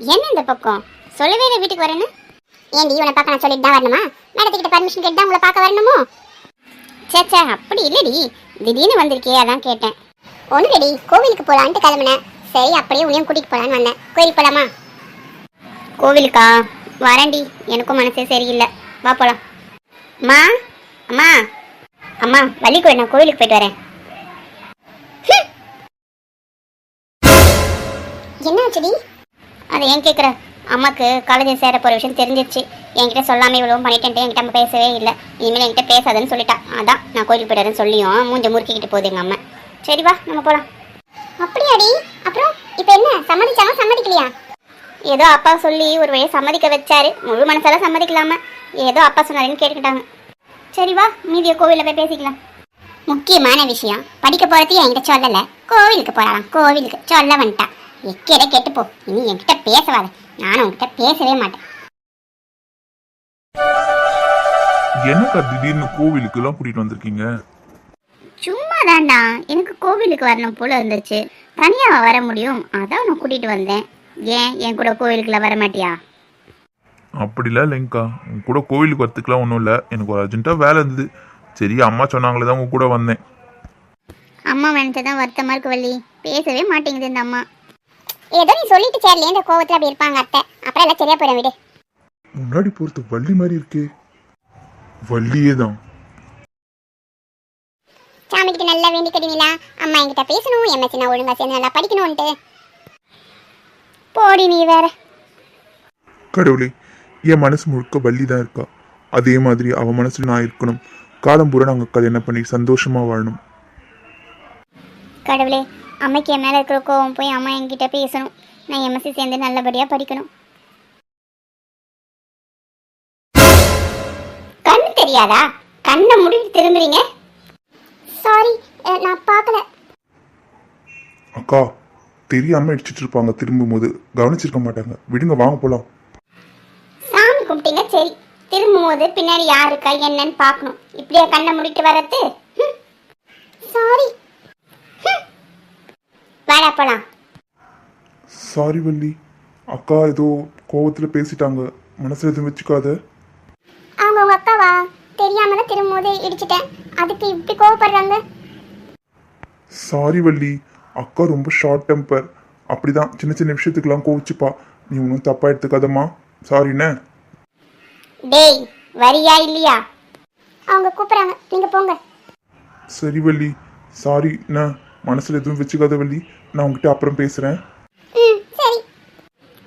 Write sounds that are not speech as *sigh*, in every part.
என்ன இந்த பக்கம்? சொல்லவே இல்லை வீட்டுக்கு வரேன்னு. ஏண்டி இவனை பார்க்க நான் சொல்லிட்டு தான் வரணுமா? மேடத்துக்கிட்ட பர்மிஷன் கேட்டு தான் உங்களை பார்க்க வரணுமோ? சே சே அப்படி இல்லடி. திடீர்னு வந்திருக்கே அதான் கேட்டேன். ஒன்றுடி கோவிலுக்கு போகலான்ட்டு கிளம்புனேன். சரி அப்படியே உனையும் கூட்டிகிட்டு போகலான்னு வந்தேன். கோயிலுக்கு போகலாமா கோவிலுக்கா? வரேன்டி. எனக்கும் மனசே சரியில்லை. வா போகலாம் அம்மா அம்மா அம்மா வள்ளி நான் கோவிலுக்கு போயிட்டு வரேன். என்ன ஆச்சுடி அதை ஏன் கேட்குற அம்மாக்கு காலேஜ் சேர போகிற விஷயம் தெரிஞ்சிருச்சு. என்கிட்ட சொல்லாமல் இவ்வளவும் பண்ணிட்டேன்ட்டு என்கிட்ட அம்மா பேசவே இல்லை. இனிமேல் என்கிட்ட பேசாதன்னு சொல்லிட்டா. அதான் நான் கோயிலுக்கு போயிட்டு சொல்லியும் மூஞ்ச முறுக்கிக்கிட்டு போகுது எங்கள் அம்மா. சரி வா நம்ம போகலாம் அப்படியாடி? அப்புறம் இப்போ என்ன? சம்மதிச்சாலும் சம்மதிக்கலையா? ஏதோ அப்பா சொல்லி ஒரு வழியை சம்மதிக்க வச்சாரு. முழு மனசால சம்மதிக்கலாம. ஏதோ அப்பா சொன்னாருன்னு கேட்டுக்கிட்டாங்க. சரி வா மீதிய கோவிலில் போய் பேசிக்கலாம். முக்கியமான விஷயம் படிக்க போறது என்கிட்ட சொல்லல. கோவிலுக்கு போகலாம் கோவிலுக்கு. சொல்ல வந்துட்டா. எக்கேட கேட்டு போ இனி என்கிட்ட பேசவாத. நானும் உன்கிட்ட பேசவே மாட்டேன். என்னக்கா திடீர்னு கோவிலுக்கு எல்லாம் கூட்டிட்டு வந்திருக்கீங்க? சும்மா தான்டா எனக்கு கோவிலுக்கு வரணும் போல இருந்துச்சு. தனியாக வர முடியும். அதான் நான் கூட்டிட்டு வந்தேன். ஏன்? என் கூட கோவிலுக்குள்ள வர மாட்டியா? அப்படிலாம் இல்லைங்கக்கா. உங்க கூட கோவிலுக்கு வரத்துக்குலாம் ஒன்றும் இல்லை. எனக்கு ஒரு அர்ஜென்ட்டாக வேலை இருந்தது. சரி அம்மா சொன்னாங்களே தான் உங்க கூட வந்தேன். அம்மா நினைச்சதான் வருத்தமா இருக்கு வள்ளி. பேசவே மாட்டேங்குது இந்த அம்மா. ஏதோ நீ சொல்லிட்டு இந்த கோவத்துல அப்படி இருப்பாங்க அத்தை. அப்புறம் எல்லாம் சரியா போயிடும் விடு. முன்னாடி போறது வள்ளி மாதிரி இருக்கே. வள்ளியே தான். சாமி கிட்ட நல்லா வேண்டி கட்டினீங்களா அம்மா என்கிட்ட பேசணும் எம்எஸ்சி நான் ஒழுங்கா சேர்ந்து நல்லா படிக்கணும்ட்டு போடி நீ வேற. கடவுளே என் மனசு முழுக்க வள்ளி தான் இருக்கா. அதே மாதிரி அவ மனசுல நான் இருக்கணும். காலம் பூரா நாங்கள் கல்யாணம் பண்ணி சந்தோஷமா வாழணும். கடவுளே அம்மைக்கு என் மேல இருக்கிற கோவம் போய் அம்மா என்கிட்ட பேசணும். நான் எம்எஸ்சி சேர்ந்து நல்லபடியா படிக்கணும். கண்ணு தெரியாதா? கண்ணை முடிட்டு திரும்புறீங்க? சாரி நான் பார்க்கல. அக்கா தெரியாம இடிச்சிட்டு இருப்பாங்க திரும்பும் போது கவனிச்சிருக்க மாட்டாங்க. விடுங்க வாங்க போலாம். சாமி கும்பிட்டீங்க சரி. திரும்பும் போது பின்னாடி யாரு இருக்கா என்னன்னு பார்க்கணும். இப்படியா கண்ணை முடிட்டு வர்றது சாரி வாடா போலாம். சாரி வள்ளி. அக்கா ஏதோ கோவத்துல பேசிட்டாங்க. மனசுல எதுவும் வச்சுக்காத. அவங்க உங்க அக்காவா? தெரியாம தான் திரும்பும் போது இடிச்சிட்டேன். அதுக்கு இப்படி கோவப்படுறாங்க? சாரி வள்ளி. அக்கா ரொம்ப ஷார்ட் டெம்பர் அப்படிதான். சின்ன சின்ன விஷயத்துக்கெல்லாம் கோவிச்சுப்பா. நீ ஒன்றும் தப்பா எடுத்துக்காதம்மா. சாரிண்ணே டேய் வரியா இல்லையா? அவங்க கூப்பிடுறாங்க. நீங்க போங்க. சரி வள்ளி. சாரி நான் மனசுல எதுவும் வச்சுக்காத வள்ளி. நான் உங்ககிட்ட அப்புறம் பேசுறேன். ம் சரி.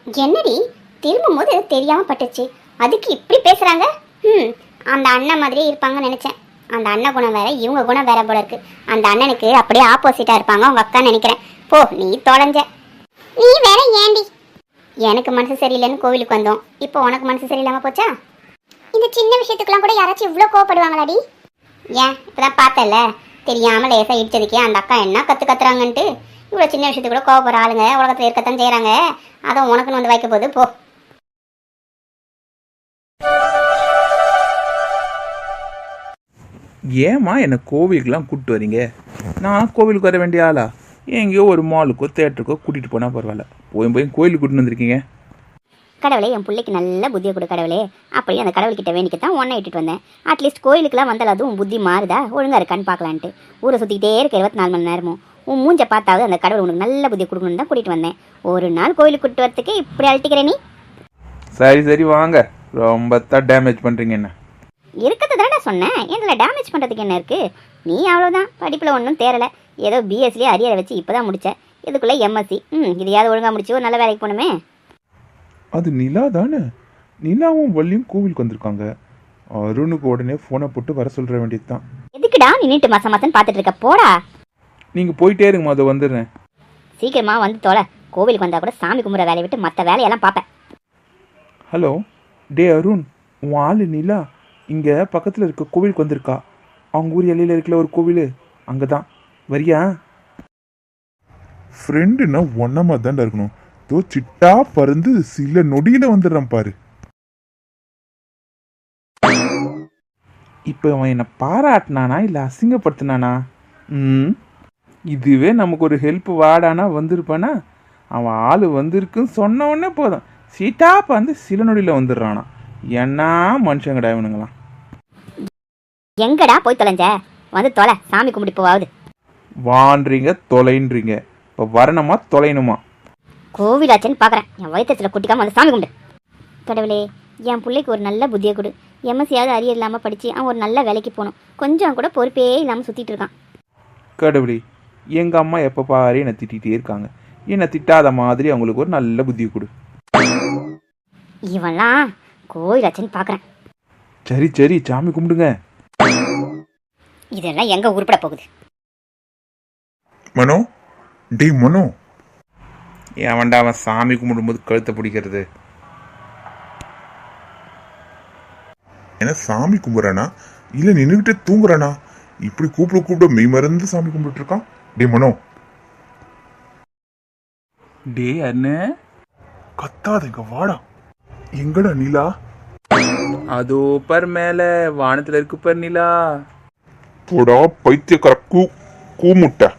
என்னடி? திரும்பும் போது தெரியாம பட்டுச்சு அதுக்கு இப்படி பேசுறாங்க? ம் அந்த அண்ணன் மாதிரியே இருப்பாங்கன்னு நினைச்சேன். அந்த அண்ணன் குணம் வேற இவங்க குணம் வேற போல இருக்கு. அந்த அண்ணனுக்கு அப்படியே ஆப்போசிட்டா இருப்பாங்க உங்க அக்கா நினைக்கிறேன். போ நீ தொலைஞ்ச. நீ வேற ஏண்டி? எனக்கு மனசு சரியில்லைன்னு கோவிலுக்கு வந்தோம். இப்போ உனக்கு மனசு சரியில்லாம போச்சா? இந்த சின்ன விஷயத்துக்குலாம் கூட யாராச்சும் இவ்வளோ கோவப்படுவாங்களாடி? ஏன் இப்பதான் பார்த்தல தெரியாமல் லேசாக இடிச்சதுக்கே அந்த அக்கா என்ன கற்று கத்துறாங்கன்ட்டு? இவ்வளோ சின்ன விஷயத்துக்கு கூட கோவப்படுற ஆளுங்க உலகத்தில் இருக்கத்தான் செய்கிறாங்க அதான் உனக்குன்னு வந்து வைக்க போகுது போ. ஏம்மா என்னை கோவிலுக்கெலாம் கூப்பிட்டு வரீங்க? நான் கோவிலுக்கு வர வேண்டிய ஆளா? எங்கேயோ ஒரு மாலுக்கோ தேட்டருக்கோ கூட்டிகிட்டு போனால் பரவாயில்ல. போய் போய் கோயிலுக்கு கூட்டின்னு வந்திருக்கீங்க. கடவுளே என் பிள்ளைக்கு நல்ல புத்தியை கொடு கடவுளே. அப்படியே அந்த கடவுள்கிட்ட வேண்டிக்க தான் ஒன்றை இட்டுட்டு வந்தேன். அட்லீஸ்ட் கோயிலுக்குலாம் வந்தால் அதுவும் புத்தி மாறுதா? ஒழுங்கா இருக்கான்னு பார்க்கலான்ட்டு. ஊரை சுற்றிக்கிட்டே இருக்க இருபத்தி நாலு மணி நேரமும். உன் மூஞ்ச பார்த்தாவது அந்த கடவுள் உனக்கு நல்ல புத்தி கொடுக்கணும்னு தான் கூட்டிகிட்டு வந்தேன். ஒரு நாள் கோயிலுக்கு கூட்டு வரத்துக்கு இப்படி அழட்டிக்கிற நீ? சரி சரி வாங்க. ரொம்ப தான் டேமேஜ் பண்ணுறீங்க என்ன? இருக்கிறது தானே சொன்னேன். இதில் டேமேஜ் பண்ணுறதுக்கு என்ன இருக்குது நீ அவ்வளோதான் படிப்பில் ஒன்றும் தேரலை ஏதோ பிஎஸ்சிலே அரியரை வச்சு இப்போ தான் முடிச்ச. இதுக்குள்ளே எம்எஸ்சி ம் இதையாவது ஒழுங்காக முடிச்சு ஒரு நல்ல வேலைக்கு போகணுமே. அது நிலா தானே? நிலாவும் வள்ளியும் கோவிலுக்கு வந்திருக்காங்க. அருணுக்கு உடனே ஃபோனை போட்டு வர சொல்கிற வேண்டியது தான் எதுக்குடா நின்றுட்டு மாசம் மாசம் பார்த்துட்டு இருக்க? போடா. நீங்கள் போயிட்டே இருங்கம்மா அதை வந்துடுறேன். சீக்கிரமா வந்து தொலை. கோவிலுக்கு வந்தா கூட சாமி கும்பிட்ற வேலையை விட்டு மற்ற வேலையெல்லாம் பார்ப்பேன். ஹலோ டே அருண் உன் ஆள் நிலா. இங்கே பக்கத்தில் இருக்க கோவிலுக்கு வந்திருக்கா. அவங்க ஊர் எல்லையில் இருக்கிற ஒரு கோவில். அங்கே தான் வரியா? ஃப்ரெண்டுன்னா ஒன்னமா தான்டா இருக்கணும். தோ சிட்டா பறந்து சில நொடியில வந்துடுறான் பாரு. இப்போ அவன் என்னை பாராட்டினானா இல்லை அசிங்கப்படுத்தினானா? ம். இதுவே நமக்கு ஒரு ஹெல்ப் வாடானா வந்திருப்பானா? அவன் ஆள் வந்திருக்குன்னு சொன்ன உடனே போதும். சீட்டாப்ப வந்து சில நொடியில் வந்துடுறானா. என்ன மனுஷங்கடா இவனுங்களாம்? எங்கடா போய் தொலைஞ்ச? வந்து தொலை சாமி கும்பிட்டு போவாது வான்றீங்க தொலைன்றீங்க. இப்போ வரணுமா தொலைணுமா கோவிலாச்சேன்னு பார்க்குறேன் என் வயிற்றுல குட்டிக்காம வந்து சாமி கும்பிடு. கடவுளே என் பிள்ளைக்கு ஒரு நல்ல புத்தியை கொடு. எம்எஸ்சியாவது அரியர் இல்லாமல் படித்து அவன் ஒரு நல்ல வேலைக்கு போகணும். கொஞ்சம் கூட பொறுப்பே இல்லாமல் சுற்றிட்டு இருக்கான். கடவுளே எங்கள் அம்மா எப்போ பாரு என்னை திட்டிகிட்டே இருக்காங்க. என்னை திட்டாத மாதிரி அவங்களுக்கு ஒரு நல்ல புத்தியை கொடு. இவன்லாம் கோவிலாச்சேன்னு பார்க்குறேன் சரி சரி சாமி கும்பிடுங்க. இதெல்லாம் எங்கே உருப்பட போகுது? மனோ டேய் மனோ. ஏவன்டா அவன் சாமி கும்பிடும்போது கழுத்தை பிடிக்கிறது. என்ன சாமி கும்பிட்றானா இல்ல நின்றுகிட்டே தூங்குறானா? இப்படி கூப்பிட கூப்பிட மெய் மறந்து சாமி கும்பிட்டு இருக்கான் டேய் மனோ. டே அண்ணே. கத்தாத இங்க வாடா. எங்கடா நிலா? அதோ பர் மேலே வானத்தில் இருக்கு பர் நிலா. போடா பைத்தியக்கார கூ கூமுட்டை.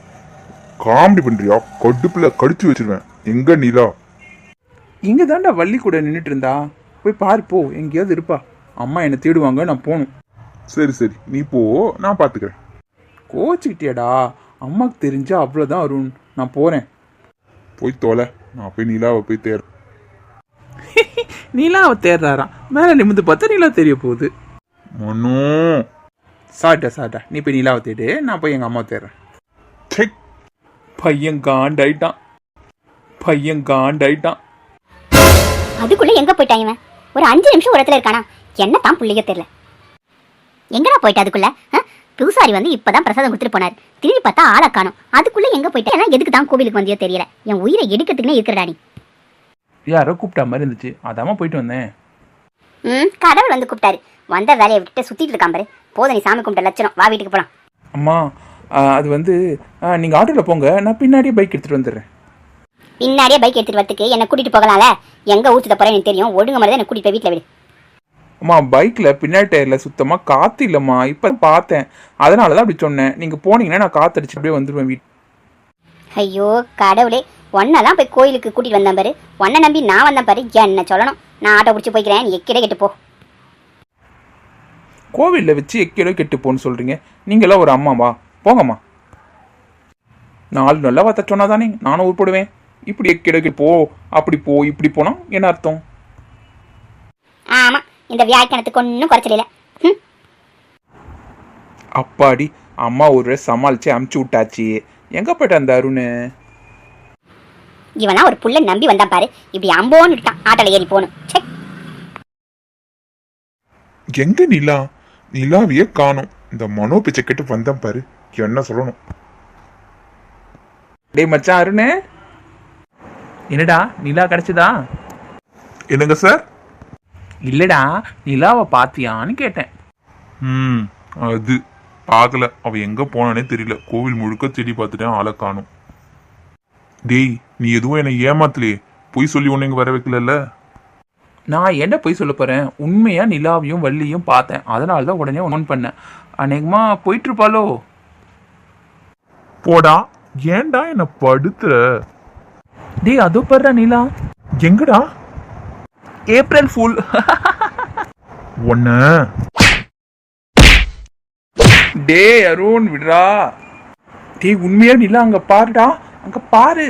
காமெடி பண்றியா? கடுப்புல கடிச்சு வச்சிருவேன். எங்க நிலா? இங்கே தாண்டா வள்ளி கூட நின்றுட்டு இருந்தா போய் பாரு போ. எங்கேயாவது இருப்பா. அம்மா என்னை தேடுவாங்க நான் போகணும் சரி சரி. நீ போ. நான் பாத்துக்கிறேன். கோச்சிக்கிட்டியாடா. அம்மாக்கு தெரிஞ்சா அவ்வளோதான் அருண். நான் போகிறேன் போய் தொலை. நான் போய் நிலாவை போய் தேர் *laughs* நிலாவை தேடுறாராம். மேலே நிமிந்து பார்த்தா நிலா தெரிய போகுது. மனோ! சாட்டா சாட்டா நீ போய் நிலாவை தேடு. நான் போய் எங்கள் அம்மா தேடுறேன். பையன் காண்டாயிட்டான். பையன் காண்டாயிட்டான். அதுக்குள்ளே எங்கே போயிட்டான் இவன்? ஒரு அஞ்சு நிமிஷம் ஒரு இடத்துல இருக்கானா? என்ன தான் பிள்ளையோ தெரியல. எங்கடா போயிட்டு அதுக்குள்ள? பூசாரி வந்து இப்பதான் பிரசாதம் கொடுத்துட்டு போனார். திரும்பி பார்த்தா ஆளை காணும். அதுக்குள்ள எங்க போயிட்டா? எதுக்கு தான் கோவிலுக்கு வந்தியோ தெரியல. என் உயிரை எடுக்கிறதுக்குனே இருக்கிறடா நீ. யாரோ கூப்பிட்டா மாதிரி இருந்துச்சு. அதாம்மா போயிட்டு வந்தேன். ம் கடவுள் வந்து கூப்பிட்டாரு. வந்த வேலையை விட்டுட்டு சுத்திட்டு இருக்கான் பாரு. போதும் நீ சாமி கும்பிட்ட லட்சணம். வா வீட்டுக்கு போலாம். அம்மா அது வந்து நீங்கள் ஆட்டோவில் போங்க. நான் பின்னாடியே பைக் எடுத்துகிட்டு வந்துடுறேன். பின்னாடியே பைக் எடுத்துட்டு வரதுக்கு என்ன கூட்டிட்டு போகலாம்ல? எங்க ஊத்துத போறேன் எனக்கு தெரியும். ஒழுங்கு மாதிரி என்ன கூட்டிட்டு போய் வீட்டுல விடு. அம்மா பைக்கில் பின்னாடி டயரில் சுத்தமாக காற்று இல்லைம்மா. இப்போ பார்த்தேன். அதனால தான் அப்படி சொன்னேன். நீங்கள் போனீங்கன்னா நான் காற்றடிச்சு அப்படியே வந்துடுவேன் வீட்டு ஐயோ கடவுளே. ஒன்னெல்லாம் போய் கோயிலுக்கு கூட்டிட்டு வந்தேன் பாரு. ஒன்னை நம்பி நான் வந்தேன் பாரு. என்ன சொல்லணும். நான் ஆட்டோ பிடிச்சி போய்க்கிறேன். எக்கிட கெட்டு போ. கோவிலில் வச்சு எக்கேடோ கெட்டு போன்னு சொல்கிறீங்க நீங்களாம் ஒரு அம்மாவா? போங்கம்மா. நாலு நல்லா வார்த்தை சொன்னா தானே நானும் உருப்படுவேன் இப்படி கெட்டு போ. அப்படி போ இப்படி போனா என்ன அர்த்தம்? ஆமா இந்த வியாக்கியானத்துக்கு ஒன்றும் குறைச்சல அப்பாடி அம்மா ஒரு சமாளிச்சு அமுச்சு விட்டாச்சு. எங்கே போயிட்ட அந்த அருண்? இவனா ஒரு புள்ள நம்பி வந்தான் பாரு. இப்படி அம்போன்னு விட்டான். ஆட்டோல ஏறி போகணும். எங்க நிலா? நிலாவையே காணோம். இந்த மனோ பிச்சை கேட்டு வந்தேன் பாரு. என்ன சொல்லணும்? டேய் மச்சான் அருண். என்னடா நிலா கிடைச்சதா? என்னங்க சார்? இல்லடா நிலாவை பாத்தியான்னு கேட்டேன். ம் அது. பார்க்கல. அவ எங்க போனானே தெரியல. கோவில் முழுக்க தேடி பார்த்துட்டேன் ஆளை காணோம். டேய் நீ எதுவும் என்னை ஏமாத்தலையே. பொய் சொல்லி ஒன்று இங்க வர வைக்கலல்ல? நான் என்ன போய் சொல்ல போறேன்? உண்மையா நிலாவையும் வள்ளியும் பார்த்தேன். அதனால தான் உடனே ஒன் பண்ணேன். அநேகமா போயிட்டு இருப்பாளோ போடா. ஏன்டா என்ன படுத்துற? டேய் அதோ படுறா நிலா. எங்கடா? ஏப்ரல் ஃபுல் ஒன்ன டேய் அருண் விடுறா. டேய் உண்மையா நிலா அங்க பாருடா. அங்க பாரு.